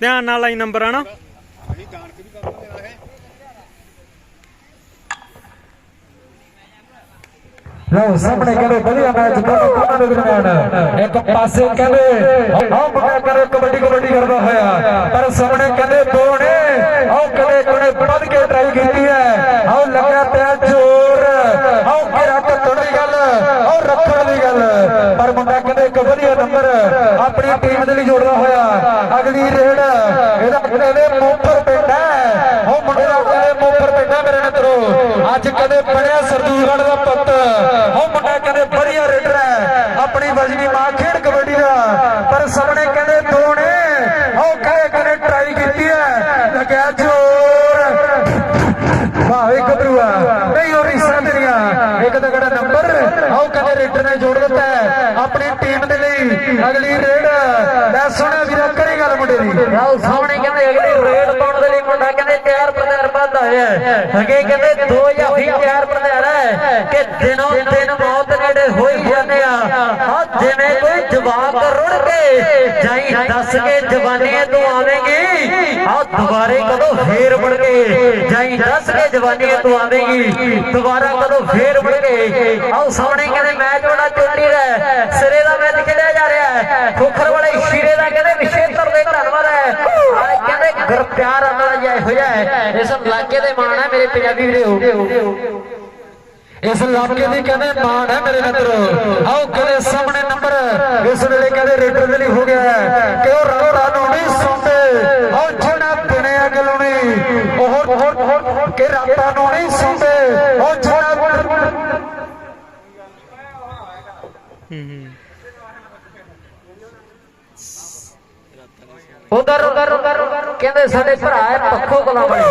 ਧਿਆਨ ਨਾਲ ਆਈ ਨੰਬਰ ਆ ਨਾ ਲਓ, ਸਾਹਮਣੇ ਕਹਿੰਦੇ ਵਧੀਆ ਮੈਚ ਦੋਨੋਂ ਟੀਮਾਂ ਦੇ ਦਰਮਿਆਨ। ਇੱਕ ਪਾਸੇ ਕਹਿੰਦੇ ਆਹ ਮੁੰਡਾ ਕਹਿੰਦੇ ਕਬੱਡੀ ਕਬੱਡੀ ਕਰਦਾ ਹੋਇਆ। ਪਰ ਸਾਹਮਣੇ ਕਹਿੰਦੇ ਦੋ ਨੇ। ਆਹ ਕਹਿੰਦੇ ਕੋਨੇ ਵੱਧ ਕੇ ਟਰਾਈ ਕੀਤੀ ਹੈ। ਆਹ ਲੱਗਿਆ ਪਿਆ ਜ਼ੋਰ। ਆਹ ਕਿਰਾ ਕੱਟਣ ਦੀ ਗੱਲ, ਆਹ ਰੱਖਣ ਦੀ ਗੱਲ। ਪਰ ਮੁੰਡਾ ਕਹਿੰਦੇ ਇੱਕ ਵਧੀਆ ਨੰਬਰ ਆਪਣੀ ਟੀਮ ਦੇ ਲਈ ਜੋੜਦਾ ਬਣਿਆ ਦਾ ਪੁੱਤ। ਉਹ ਮੁੰਡਾ ਕਹਿੰਦੇ, ਵਧੀਆ ਰੇਡਰ ਹੈ। ਆਪਣੀ ਵਜਨੀ ਮਾਂ ਖੇਡ ਕਬੱਡੀ ਦਾ। ਪਰ ਸਾਹਮਣੇ ਕਹਿੰਦੇ, ਦੋ ਨੇ। ਉਹ ਕਹਿੰਦੇ ਕਹਿੰਦੇ ਟਰਾਈ ਕੀਤੀ ਹੈ। ਲੱਗਿਆ ਜ਼ੋਰ। ਵਾਹ, ਇੱਕ ਨਹੀਂ ਹੋ ਰਹੀ ਸਾਂਦਰੀਆਂ ਇੱਕ ਤਾਂ ਕਿਹੜਾ ਨੰਬਰ ਆਓ ਕਹਿੰਦੇ, ਰੇਡਰ ਨੇ ਜੋੜ ਦਿੱਤਾ ਆਪਣੀ ਟੀਮ ਦੇ ਲਈ ਅਗਲੀ ਰੇਡ ਲੈ ਸੁਣਿਆ ਵੀਰਾ ਕਰੀ ਗੱਲ ਮੁੰਡੇ ਦੀ। ਆਓ ਸਾਹਮਣੇ ਕਹਿੰਦੇ, ਅਗਲੀ ਰੇਡ ਪਾਉਣ ਦੇ ਲਈ ਮੁੰਡਾ ਕਹਿੰਦੇ, ਤਿਆਰ ਪ੍ਰਤਿਆਰ ਹੋਇਆ ਹੈ। ਕਹਿੰਦੇ 2000 ਤਿਆਰ ਪ੍ਰਤਿਆਰ ਹੈ ਕਿ ਦਿਨੋਂ ਦਿਨ ਮੌਤ ਨੇੜੇ ਹੋਈ ਜਾਂਦੇ ਆ ਆ ਜਿਵੇਂ ਕੋਈ ਜਵਾਕ ਰੁੜ ਕੇ ਜਾਈ, ਦੱਸ ਕੇ ਜਵਾਨੀ ਤੂੰ ਆਵੇਂਗੀ ਆ ਦੁਬਾਰੇ ਕਦੋਂ ਫੇਰ ਮੁੜ ਕੇ ਜਾਈ, ਦੱਸ ਕੇ ਜਵਾਨੀ ਤੂੰ ਆਵੇਂਗੀ, ਦੁਬਾਰਾ ਕਦੋਂ ਫੇਰ ਮੁੜ ਕੇ ਆਓ ਸਾਹਮਣੇ ਕਹਿੰਦੇ ਮੈਚ ਬੜਾ ਚੋਟੀ ਦਾ, ਸਿਰੇ ਦਾ ਮੈਚ ਖੇਡਿਆ ਜਾ ਰਿਹਾ ਹੈ ਖੋਖਰ ਵਾਲੇ ਸ਼ੀਰੇ ਦਾ ਕਹਿੰਦੇ ਵਿਸ਼ੇਤਰ ਦੇ ਧੰਨਵਾਦ ਹੈ ਆ ਕਹਿੰਦੇ ਗੁਰਪਿਆਰ ਅੰਦਰ ਜਾਇ ਹੋਇਆ ਹੈ ਇਸ ਇਲਾਕੇ ਦੇ ਮਾਣ ਹੈ ਮੇਰੇ ਪੰਜਾਬੀ ਵੀਰੋ। ਇਸ ਇਲਾਕੇ ਦੀ ਕਹਿੰਦੇ, ਮਾਣ ਹੈ ਮੇਰੇ ਮਿੱਤਰੋ। ਆਓ ਕਹਿੰਦੇ, ਸਾਹਮਣੇ ਨੰਬਰ। ਇਸ ਵੇਲੇ ਕਹਿੰਦੇ, ਰੇਡਰ ਦੇ ਲਈ ਹੋ ਗਿਆ ਹੈ ਕਿ ਉਹ ਰੋ ਰਾਨੂ ਨਹੀਂ ਸੌਂਦੇ ਆਓ ਜਿਹੜਾ ਬਣਿਆ ਗਲੋਣੀ ਉਹ ਉਹ ਕਿ ਰਾਤਾਂ ਨੂੰ ਨਹੀਂ ਸੌਂਦੇ ਉਹ ਜਿਹੜਾ ਹੂੰ ਹੂੰ। ਉਧਰ ਉਧਰ ਕਹਿੰਦੇ ਸਾਡੇ ਭਰਾ ਹੈ ਪੱਖੋ ਕਲਾਂ ਵਾਲੇ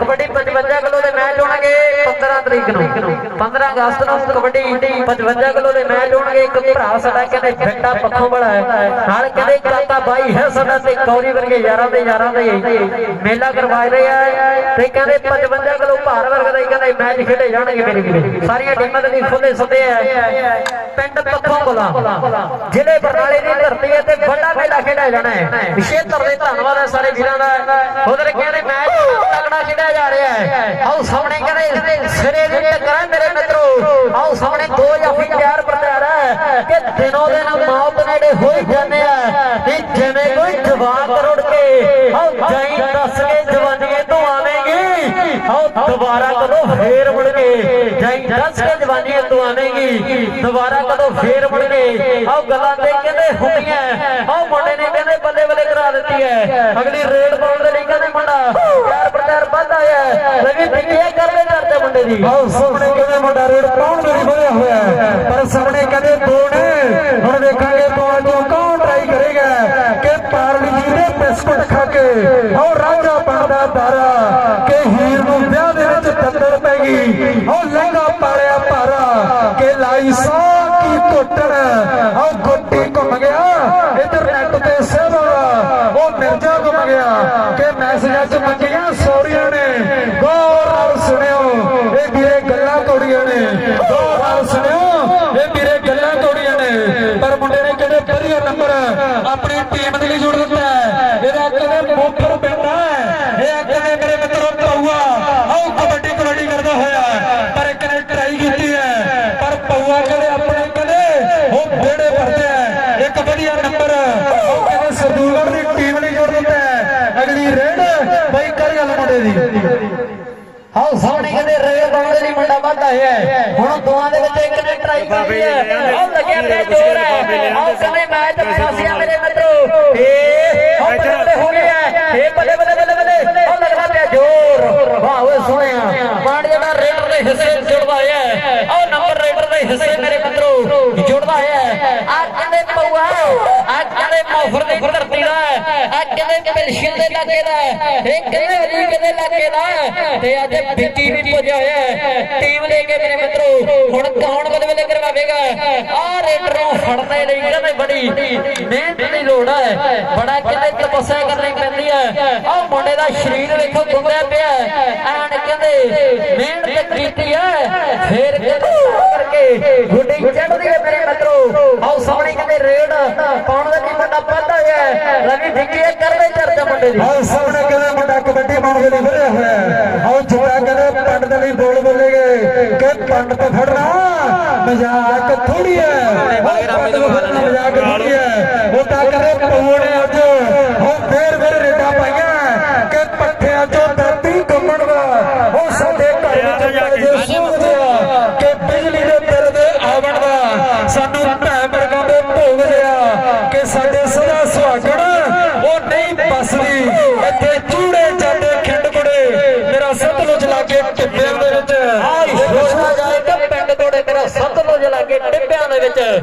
ਕਬੱਡੀ 55 ਕਿਲੋ ਦੇ ਮੈਚ ਹੋਣਗੇ 15 ਤਰੀਕ ਨੂੰ। 15 ਅਗਸਤ ਨੂੰ ਕਬੱਡੀ 55 ਕਿਲੋ ਦੇ ਮੈਚ ਹੋਣਗੇ। ਇੱਕ ਭਰਾ ਸਾਡਾ ਕਹਿੰਦੇ ਬੇਟਾ ਪੱਖੋ ਵਾਲਾ ਹੈ। ਨਾਲ ਕਹਿੰਦੇ ਚਾਤਾ ਬਾਈ ਹੈ ਸਾਡਾ ਤੇ ਕੌਰੀ ਵਰਗੇ ਯਾਰਾਂ ਦੇ ਯਾਰਾਂ ਦੇ। ਮੇਲਾ ਕਰਵਾ ਰਹੇ ਆ ਤੇ ਕਹਿੰਦੇ 55 ਕਿਲੋ ਭਾਰ ਵਰਗ ਦਾ ਕਹਿੰਦੇ ਮੈਚ ਖੇਡੇ ਜਾਣਗੇ ਮੇਰੇ ਵੀਰੇ। ਸਾਰੀਆਂ ਟੀਮਾਂ ਦੇ ਫੁੱਲੇ ਸੱਦੇ ਆ। ਪਿੰਡ ਪੱਖੋ ਕਲਾਂ ਜ਼ਿਲ੍ਹੇ ਬਰਨਾਲੇ ਦੀ ਧਰਤੀ ਹੈ ਤੇ ਵੱਡਾ ਮੇਲਾ ਖੇਡਿਆ ਜਾਣਾ ਹੈ। ਵਿਸ਼ੇਤਰ ਦੇ ਧੰਨਵਾਦ ਹੈ ਸਾਰੇ ਵੀਰਾਂ ਦਾ। ਉਧਰ ਕਹਿੰਦੇ ਮੈਚ ਤਗੜਾ ਖੇਡਿਆ ਜਾ ਰਿਹਾ ਹੈ। ਆਓ ਸਾਹਮਣੇ ਕਹਿੰਦੇ ਸਿਰੇ ਦੀ ਟੱਕਰ ਮੇਰੇ ਮਿੱਤਰੋ। ਆਓ ਸਾਹਮਣੇ ਦੋ ਜਾਫੀ ਤਿਆਰ ਪ੍ਰਤਿਆਰ ਹੈ ਕਿ ਦਿਨੋਂ ਦਿਨ ਮੌਤ ਨੇੜੇ ਹੋਈ ਜਾਂਦੇ ਆ। ਜਿਵੇਂ ਕੋਈ ਜਵਾਨ ਦੁਬਾਰਾ ਕਦੋਂ ਫੇਰ ਮੁੜ ਕੇ ਜਾਈ ਦੱਸ ਕੇ ਜਵਾਨੀ ਤੋਂ ਆਵੇਂਗੀ। ਦੁਬਾਰਾ ਕਦੋਂ ਫੇਰ ਮੁੜ ਕੇ ਆਓ ਗੱਲਾਂ ਤੇ ਕਹਿੰਦੇ ਹੁੰਦੀਆਂ ਆਓ ਮੁੰਡੇ ਨੇ ਕਹਿੰਦੇ ਬੱਲੇ ਬੱਲੇ ਕਰਾ ਦਿੱਤੀ ਹੈ ਅਗਲੀ ਰੇਡ ਪਾਉਣ ਦੇ ਲਈ ਕਹਿੰਦੇ ਮੁੰਡਾ ਪਿਆਰ ਪ੍ਰਚਾਰ ਵੱਧ ਆਇਆ ਹੈ ਲਵੀ ਕਰਦੇ ਕਰਦੇ ਮੁੰਡੇ ਦੀ। ਆਓ ਸਾਹਮਣੇ ਕਹਿੰਦੇ ਮੁੰਡਾ ਰੇਡ ਪਾਉਣ ਦੇ ਲਈ ਵਧਿਆ ਹੋਇਆ ਪਰ ਸਾਹਮਣੇ ਕਹਿੰਦੇ ਦੋ ਨੇ। ਹੁਣ ਵੇਖਾਂਗੇ ਕਿ ਬਈ ਕਰ ਗੱਲ ਮੁੰਡੇ ਦੀ। ਆਓ ਸਾਹਮਣੇ ਕਹਿੰਦੇ ਰੇਲ ਪਾਉਣ ਦੇ ਮੁੰਡਾ ਵੱਧਾ ਹੈ। ਹੁਣ ਦੋਵਾਂ ਦੇ ਵਿੱਚ ਇੱਕ ਨੇ ਟਰਾਈ ਕਰੀ ਹੈ। ਆਓ ਲੱਗਿਆ ਪਿਆ ਜੋਰ ਹੈ। ਆਓ ਕਹਿੰਦੇ ਮੈਚ ਕਹਿੰਦੇ ਮੌਫਰ ਦੀ ਧਰਤੀ ਦਾ ਆ ਕਹਿੰਦੇ ਪਿਲਸ਼ੀਲ ਦੇ ਲਾਗੇ ਦਾ ਇਹ ਕਹਿੰਦੇ ਅਜੀਬ ਦੇ ਲਾਗੇ ਦਾ ਤੇ ਅੱਜ ਵਿੱਕੀ ਵੀ ਪੁੱਜਿਆ ਹੋਇਆ ਟੀਮ ਲੈ ਕੇ ਮੇਰੇ ਮਿੱਤਰੋ, ਹੁਣ ਕੌਣ ਬਲੇ ਕਰਵਾਵੇਗਾ? ਆ ਰੇਡਰ ਨੂੰ ਫੜਨੇ ਲਈ ਕਹਿੰਦੇ ਬੜੀ ਮਿਹਨਤ ਦੀ ਲੋੜ ਹੈ। ਬੜਾ ਕਹਿੰਦੇ ਤਪੱਸਿਆ ਕਰਨੀ ਪੈਂਦੀ ਹੈ। ਆ ਮੁੰਡੇ ਦਾ ਸਰੀਰ ਵੇਖੋ ਗੁੰਦਿਆ ਪਿਆ ਐਨ ਕਹਿੰਦੇ ਮਿਹਨਤ ਕੀਤੀ ਹੈ। ਫੇਰ ਕਹਿੰਦੇ ਕਰਕੇ ਗੁੱਡੀ ਚੜਦੀ ਹੈ ਮੇਰੇ ਮਿੱਤਰੋ। ਆਓ ਸਾਹਮਣੇ ਰਵੀ ਫਿੱਕੀ ਕਰਦੇ ਚਰਚਾ ਮੁੰਡੇ ਆਹ ਸਾਹਮਣੇ ਕਹਿੰਦੇ ਮੁੰਡਾ ਕਬੱਡੀ ਦੇ ਲਈ ਵਧਿਆ ਹੋਇਆ। ਹੈ ਆਹ ਜਿੱਦਾਂ ਕਹਿੰਦੇ ਪੰਡ ਦੇ ਲਈ ਬੋਲ ਬੋਲੇਗੇ ਕਿ ਪੰਡ ਤੋਂ ਫੜਨਾ ਮਜ਼ਾਕ ਥੋੜੀ ਹੈ। ਮਜ਼ਾਕ ਥੋੜੀ ਹੈ। ਉਹ ਤਾਂ ਕਹਿੰਦੇ ਪੂਰੇ ਅੱਜ ਉਹ ਫੇਰ ਫੇਰ ਰੇਡਾ ਪਾਈਆਂ।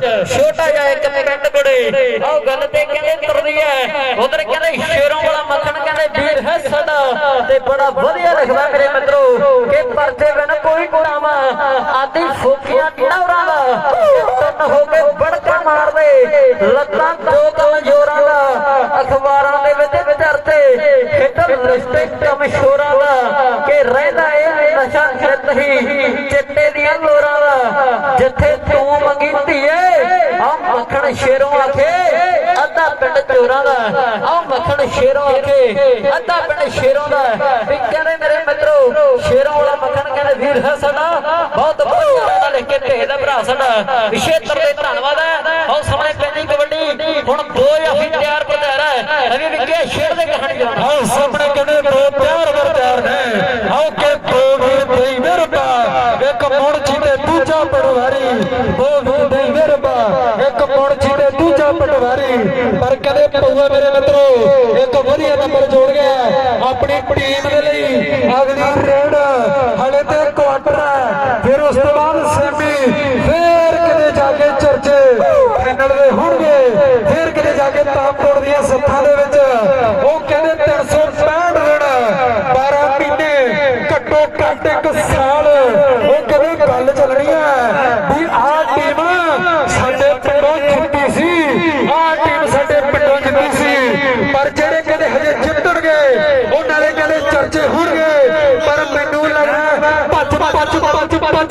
ਛੋਟਾ ਜਿਹਾ ਇੱਕ ਪਿੰਡ ਕੋੜੇ ਆਹ ਗੱਲ ਤੇ ਕਹਿੰਦੇ ਤੁਰਦੀ ਐ ਉਧਰ ਕਹਿੰਦੇ ਸ਼ੇਰੋਂ ਵਾਲਾ ਮੱਖਣ ਕਹਿੰਦੇ ਵੀਰ ਹੈ ਸਾਡਾ ਤੇ ਬੜਾ ਵਧੀਆ ਲਿਖਦਾ ਮੇਰੇ ਮਿੱਤਰੋ ਕਿ ਪਰਚੇ ਬਿਨ ਕੋਈ ਗੁਨਾਮਾ ਆਦੀ ਫੋਕੀਆਂ ਟੌਰਾਂ ਦਾ ਤਨ ਹੋ ਕੇ ਬੜਕਾ ਮਾਰਦੇ ਲੱਤਾਂ ਦੋ ਕਮਜ਼ੋਰਾਂ ਦਾ ਅਖਬਾਰਾਂ ਦੇ ਵਿੱਚ ਚਰਚੇ ਖੇਤਰ ਰਿਸ਼ਤੇ ਕਮਸ਼ੋਰਾਂ ਦਾ ਕਿ ਰਹਿੰਦਾ ਇਹ ਨਸ਼ਾ ਖਿੱਤ ਹੀ ਚਿੱਟੇ ਦੀਆਂ ਲੋਰਾਂ ਦਾ ਜਿੱਥੇ ਤੂੰ ਮੰਗੀ ਧੀਏ ਆ ਮੱਖਣ ਸ਼ੇਰੋਂ ਆਖੇ ਅੱਧਾ ਪਿੰਡ ਚੋਰਾਂ ਦਾ। ਆ ਮੱਖਣ ਸ਼ੇਰੋਂ ਆਖੇ ਅੱਧਾ ਪਿੰਡ ਸ਼ੇਰੋਂ ਦਾ। ਵੀ ਕਹਿੰਦੇ ਮੇਰੇ ਮਿੱਤਰੋ, ਸ਼ੇਰੋਂ ਵਾਲਾ ਮੱਖਣ ਕਹਿੰਦੇ, ਵੀਰ ਹੈ ਸਾਡਾ। ਬਹੁਤ ਵਧੀਆ ਲਿਖ ਕੇ ਭੇਜਦਾ ਭਰਾ ਸਾਡਾ। ਵਿਸ਼ੇਤਰ ਦੇ ਧੰਨਵਾਦ ਹੈ। ਆਓ ਸਾਹਮਣੇ ਪੈਂਦੀ ਕਬੱਡੀ। ਹੁਣ ਦੋ ਜਾਫੀ ਤਿਆਰ ਪਰ ਹੈ। ਰਵੀ ਵਿੱਕੇ ਸ਼ੇਰ ਦੇ ਕਹਾਣੀ ਜਾਣਾ ਸਾਹਮਣੇ ਕਹਿੰਦੇ ਦੋ ਪਿਆਰ ਕਦੇ ਮੇਰੇ ਮਿੱਤਰੋ ਇੱਕ ਵਧੀਆ ਨੰਬਰ ਜੋੜ ਗਿਆ ਆਪਣੀ ਟੀਮ ਦੇ ਲਈ ਅਗਲੀ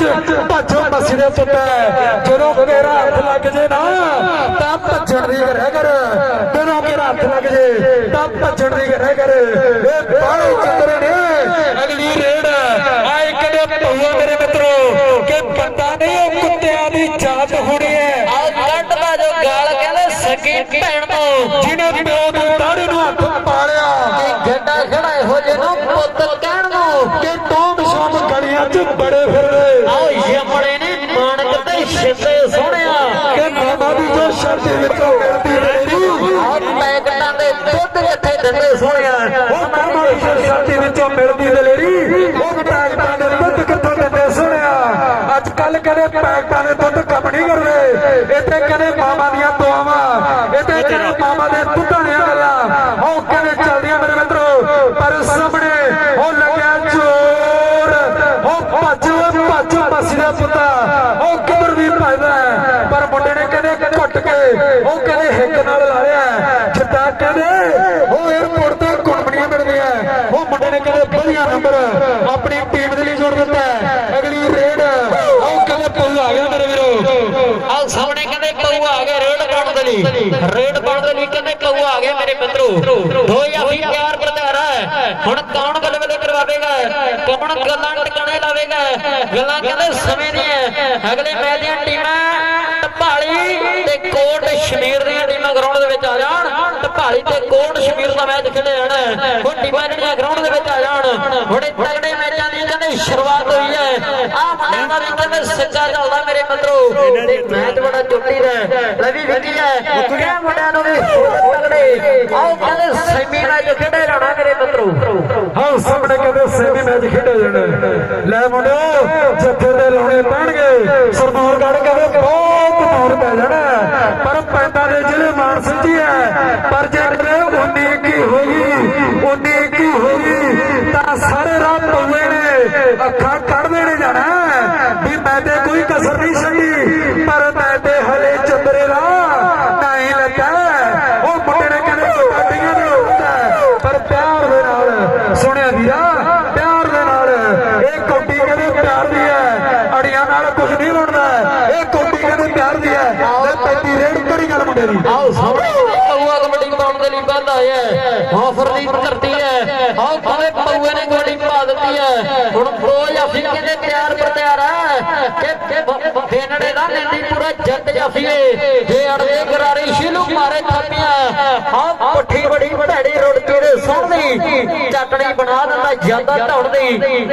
ਭੱਜ ਭੱਜ ਭੱਜ ਮਸੀ ਦੇ ਜਦੋਂ ਮੇਰਾ ਹੱਥ ਲੱਗ ਜੇ ਨਾ, ਤਾਂ ਭੱਜਣ ਦੀ ਰਹਿ ਕਰ ਜਦੋਂ ਮੇਰਾ ਹੱਥ ਲੱਗ ਜੇ, ਤਾਂ ਭੱਜਣ ਦੀ ਰਹਿ ਕਰ ਇਹ ਬਾਹਲੇ ਚੰਦਰੇ ਨੇ। ਅਗਲੀ ਰੇਡ ਆਏ ਕਦੇ ਪਊਆ ਮੇਰੇ ਮਿੱਤਰੋ, ਕਿ ਬੰਦਾ ਨਹੀਂ ਉਹ ਕੁੱਤਿਆਂ ਦੀ ਜਾਤ ਹੋਣੀ ਹੈ। ਆਹ ਕੱਢ ਦਾ ਜੋ ਗਾਲ ਕਹਿੰਦੇ ਸਕੀ ਭੈਣ ਨੂੰ, ਜਿਹਨੇ ਪਿਓ ਮਾਮਾ ਦੀ ਜੋ ਸ਼ਰਤ ਮਿਲਦੀ ਰਹੀ ਆਹ ਪੈਕਟਾਂ ਦੇ ਦੁੱਧ ਕਿੱਥੇ ਦਿੰਦੇ ਸੋਹਣਿਆ ਉਹ ਮਾਮਾ ਦੀ ਜੋ ਵਿੱਚੋਂ ਮਿਲਦੀ ਦਲੇਰੀ ਉਹ ਪੈਕਟਾਂ ਦੇ ਦੁੱਧ ਕਿੱਥੋਂ ਦਿੰਦੇ ਸੁਣਿਆ ਅੱਜ ਕੱਲ ਕਰੇ ਪੈਕਟਾਂ ਵੀ ਭੱਜਦਾ ਪਰ ਮੁੰਡੇ ਨੇ ਕਹਿੰਦੇ ਘੁੱਟ ਕੇ, ਉਹ ਕਹਿੰਦੇ ਹਿੱਕ ਨਾਲ ਲਾ ਲਿਆ ਜਿੱਦਾਂ ਕਹਿੰਦੇ, ਉਹ 에어ਪੋਰਟ ਤੇ ਕੁੰਮਣੀਆਂ ਮਿਲਦੀਆਂ ਉਹ ਮੁੰਡੇ ਨੇ ਕਹਿੰਦੇ ਵਧੀਆ ਨੰਬਰ ਆਪਣੀ ਟੀਮ ਦੇ ਲਈ ਜੋੜ ਦਿੱਤਾ ਹੈ। ਅਗਲੀ ਰੇਡ ਉਹ ਕਹਿੰਦੇ ਪਊ ਆ ਗਿਆ ਮੇਰੇ ਵੀਰੋ। ਆਹ ਸਾਹਮਣੇ ਕਹਿੰਦੇ ਕਊ ਆ ਗਿਆ ਰੇਡ ਪਾਉਣ ਦੇ ਲਈ। ਰੇਡ ਪਾਉਣ ਦੇ ਲਈ ਕਹਿੰਦੇ ਕਊ ਆ ਗਿਆ ਮੇਰੇ ਮਿੱਤਰੋ। ਦੋ ਜਾਫੀ ਹੁਣ ਕੌਣ ਬੱਲੇ ਕਰਵਾਵੇਗਾ? ਕੌਣ ਗੱਲਾਂ ਟਿਕਾਣੇ ਲਾਵੇਗਾ? ਗੱਲਾਂ ਕਹਿੰਦੇ ਸਮੇਂ ਦੀਆਂ ਅਗਲੇ ਮੈਚ ਦੀਆਂ ਟੀਮਾਂ ਢਪਾਲੀ ਤੇ ਕੋਟ ਸ਼ਮੀਰ ਦੀਆਂ ਟੀਮਾਂ ਗਰਾਊਂਡ ਦੇ ਵਿੱਚ ਆ ਜਾਣ। ਢਪਾਲੀ ਤੇ ਕੋਟ ਸ਼ਮੀਰ ਦਾ ਮੈਚ ਖੇਡਿਆ ਜਾਣਾ। ਉਹ ਟੀਮਾਂ ਜਿਹੜੀਆਂ ਗਰਾਊਂਡ ਦੇ ਵਿੱਚ ਆ ਜਾਣ। ਬੜੇ ਤਗੜੇ ਮੈਚਾਂ ਦੀ ਕਹਿੰਦੇ ਸ਼ੁਰੂਆਤ ਹੋਈ ਹੈ ਆਹ ਮੁੰਡਿਆਂ ਦਾ ਵੀ ਕਹਿੰਦੇ ਸਿੱਕਾ ਚੱਲਦਾ ਮੇਰੇ ਮਿੱਤਰੋ। ਤੇ ਮੈਚ ਬੜਾ ਚੁੱਟੀ ਦਾ। ਲਵੀ ਵਿੱਕੀ ਹੈ ਮੁੰਡਿਆਂ ਨੂੰ ਵੀ ਆਓ ਕਹਿੰਦੇ ਸੈਮੀ ਮੈਚ ਖੇਡੇ ਜਾਣਾ ਮੇਰੇ ਮਿੱਤਰੋ। ਹਾਂ, ਸਾਹਮਣੇ ਕਹਿੰਦੇ ਸੈਮੀ ਮੈਚ ਖੇਡੇ ਜਾਣੇ। ਲੈ ਮੁੰਡਿਓ, ਜੱਥੇ ਤੇ ਲਾਉਣੇ ਪੈਣਗੇ ਸਰਦੂਰਗੜ੍ਹ ਕਹਿੰਦੇ ਬਹੁਤ ਦੂਰ ਪੈ ਜਾਣਾ ਪਰ ਪੈਂਦਾ ਦੇ ਜ਼ਿਲ੍ਹੇ ਮਾਨਸਾ ਜੀ ਹੈ ਪਰ ਜੇ ਕਰੇ ਉਨੀ ਕੀ ਹੋਈ ਉਨੀ ਕੀ ਹੋਈ ਤਾਂ ਸਾਰੇ ਰਾਹ ਪਊਏ ਨੇ ਅੱਖਾਂ ਕੱਢ ਦੇਣੇ ਜਾਣਾ ਵੀ ਮੈਂ ਤੇ ਕੋਈ ਕਸਰ ਨਹੀਂ ਛੱਡੀ ਪਰ ਮੈਂ ਤੇ ਹਲੇ ਚੰਦਰੇ ਦਾ ਨਹੀਂ ਲੱਗਾ ਉਹ ਮੁੰਡੇ ਨੇ ਕਹਿੰਦੇ ਕਬੱਡੀਆਂ ਦੇ ਹੁੰਦਾ ਪਰ ਪਿਆਰ ਦੇ ਨਾਲ ਸੁਣਿਆ ਵੀਰਾ ਪਿਆਰ ਦੇ ਨਾਲ ਇਹ ਕੌਡੀ ਕਹਿੰਦੇ ਪਿਆਰ ਦੀ ਹੈ ਅੜੀਆਂ ਨਾਲ ਕੁਝ ਨਹੀਂ ਬਣਦਾ ਇਹ ਕੌਡੀ ਕਹਿੰਦੇ ਪਿਆਰ ਦੀ ਹੈ ਲੈ ਪੈਂਦੀ ਰੇਡ ਕਿਹੜੀ ਗੱਲ ਮੁੰਡੇ ਦੀ ਆਓ ਸਾਹਮਣੇ ਕਊਆ ਕਬੱਡੀ ਪਾਉਣ ਦੇ ਲਈ ਬੰਦ ਆਇਆ ਆਫਰ ਦੀ ਧਰਤੀ ਹੈ। ਆਹ ਕਹਿੰਦੇ ਪਊਏ ਨੇ ਗੋਲੀ ਪਾ ਦਿੱਤੀ ਹੈ। ਹੁਣ ਦੋ ਜਾਫੀ ਕਹਿੰਦੇ ਤਿਆਰ ਪਰ ਤਿਆਰ ਹੈ ਕਿ ਫੇਨੜੇ ਦਾ ਨਿੰਦੀ ਜੱਟ ਜਾਫੀਏ ਜੇ ਅੜਦੇ ਗਰਾਰੀ ਸ਼ਿਲੂ ਮਾਰੇ ਥਾਪੀਆਂ। ਆਹ ਪੁੱਠੀ ਬੜੀ ਭੈੜੀ ਰੁੜਕੀ ਦੇ ਸੁਣਦੀ ਚਟਣੀ ਬਣਾ ਦਿੰਦਾ, ਜਾਂਦਾ ਧੌਣ ਦੀ।